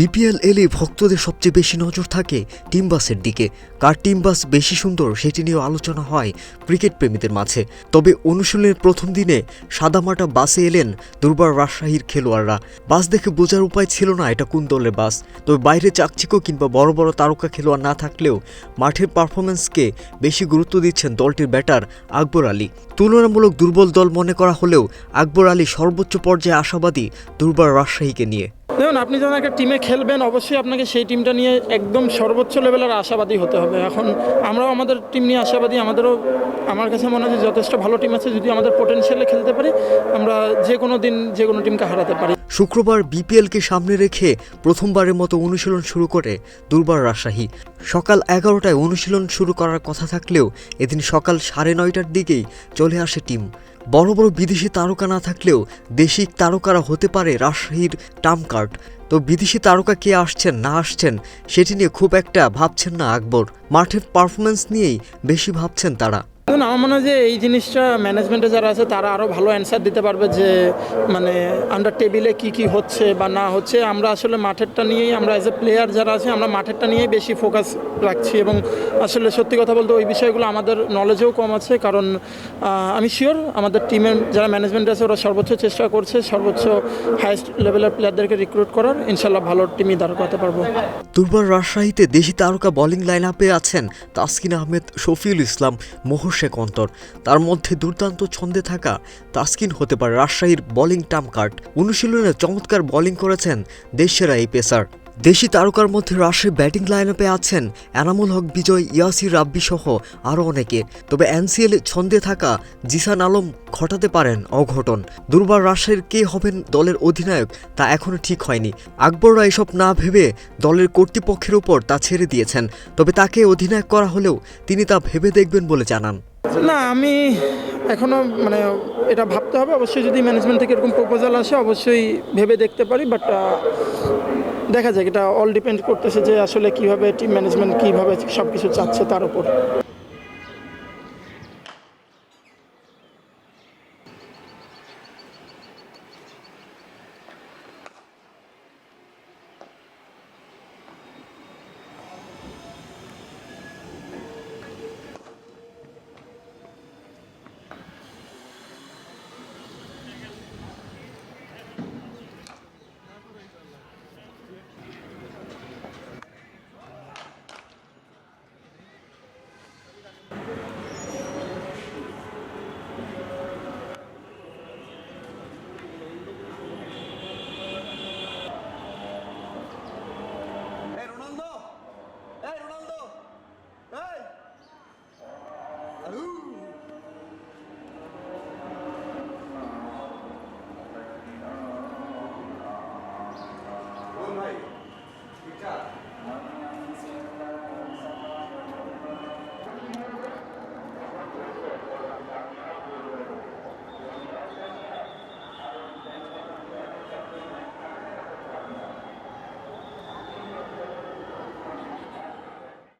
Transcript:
BPL এলে ভক্তদের সবচেয়ে বেশি নজর থাকে টিম বাসের দিকে। কার টিম বাস বেশি সুন্দর সেটি নিয়েও আলোচনা হয় ক্রিকেট প্রেমীদের মাঝে। তবে অনুশীলনের প্রথম দিনে সাদামাটা বাসে এলেন দুর্বার রাজশাহীর খেলোয়াড়রা। বাস দেখে বোঝার উপায় ছিল না এটা কোন দলের বাস। তবে বাইরে চাকচিক্য কিংবা বড় বড় তারকা খেলোয়াড় না থাকলেও মাঠের পারফরমেন্সকে বেশি গুরুত্ব দিচ্ছেন দলটির ব্যাটার আকবর আলী। তুলনামূলক দুর্বল দল মনে করা হলেও আকবর আলী সর্বোচ্চ পর্যায়ে আশাবাদী দুর্বার রাজশাহীকে নিয়ে। দেখুন, আপনি যখন একটা টিমে খেলবেন, অবশ্যই আপনাকে সেই টিমটা নিয়ে একদম সর্বোচ্চ লেভেলের আশাবাদী হতে হবে। এখন আমরাও আমাদের টিম নিয়ে আশাবাদী, আমাদেরও, আমার কাছে মনে হয় যথেষ্ট ভালো টিম আছে, যদি আমাদের পোটেনশিয়ালে খেলতে পারি, আমরা যে কোনো দিন যে কোনো টিমকে হারাতে পারি। শুক্রবার বিপিএলকে সামনে রেখে প্রথমবারের মতো অনুশীলন শুরু করে দুর্বার রাজশাহী। সকাল এগারোটায় অনুশীলন শুরু করার কথা থাকলেও এদিন সকাল সাড়ে নয়টার দিকেই চলে আসে টিম বড় বড় বিদেশি তারকা না থাকলেও দেশি তারকারা হতে পারে রাজশাহীর টার্ম কার্ড তো বিদেশি তারকা কে আসছেন, না আসছেন, সেটি নিয়ে খুব একটা ভাবছেন না আকবর। মাঠের পারফরমেন্স নিয়েই বেশি ভাবছেন তারা। দেখুন আমার মনে হয় যে এই জিনিসটা ম্যানেজমেন্টে যারা আছে, তারা আরও ভালো অ্যান্সার দিতে পারবে যে মানে আন্ডার টেবিলে কি কি হচ্ছে বা না হচ্ছে। আমরা আসলে মাঠেরটা নিয়েই, আমরা অ্যাজ এ প্লেয়ার যারা আছে, আমরা মাঠেরটা নিয়েই বেশি ফোকাস রাখছি এবং আসলে সত্যি কথা বলতে ওই বিষয়গুলো আমাদের নলেজেও কম আছে। কারণ আমি শিওর আমাদের টিমের যারা ম্যানেজমেন্ট আছে, ওরা সর্বোচ্চ চেষ্টা করছে সর্বোচ্চ হাইস্ট লেভেলের প্লেয়ারদেরকে রিক্রুট করার। ইনশাল্লাহ ভালো টিমই দাঁড় করাতে পারব। দুর্বার রাজশাহীতে দেশি তারকা বোলিং লাইন আপে আছেন তাসকিন আহমেদ শফিউল ইসলাম মোহর শেখ অন্তর। তার মধ্যে দুর্দান্ত ছন্দে থাকা তাসকিন হতে পারে রাজশাহীর বোলিং টার্ম কার্ড। অনুশীলনে চমৎকার বোলিং করেছেন দেশেরা এই পেসার। দেশি তারকার মধ্যে রাজশাহী ব্যাটিং লাইন আপে আছেন এনামুল হক, বিজয়, ইয়াসির রাব্বি সহ আরও অনেকে। তবে এনসিএল ছন্দে থাকা জিসান আলম ঘটাতে পারেন অঘটন। দুর্বার রাজশাহীর কে হবেন দলের অধিনায়ক তা এখনও ঠিক হয়নি। আকবররা এসব না ভেবে দলের কর্তৃপক্ষের উপর তা ছেড়ে দিয়েছেন। তবে তাকে অধিনায়ক করা হলেও তিনি তা ভেবে দেখবেন বলে জানান। না, আমি এখনও মানে এটা ভাবতে হবে। অবশ্যই যদি ম্যানেজমেন্ট থেকে এরকম প্রপোজাল আসে, অবশ্যই ভেবে দেখতে পারি বাট দেখা যাক। এটা অল ডিপেন্ড করতেছে যে আসলে কীভাবে টিম ম্যানেজমেন্ট কীভাবে সব কিছু চাচ্ছে তার উপর। दोन आहे विचार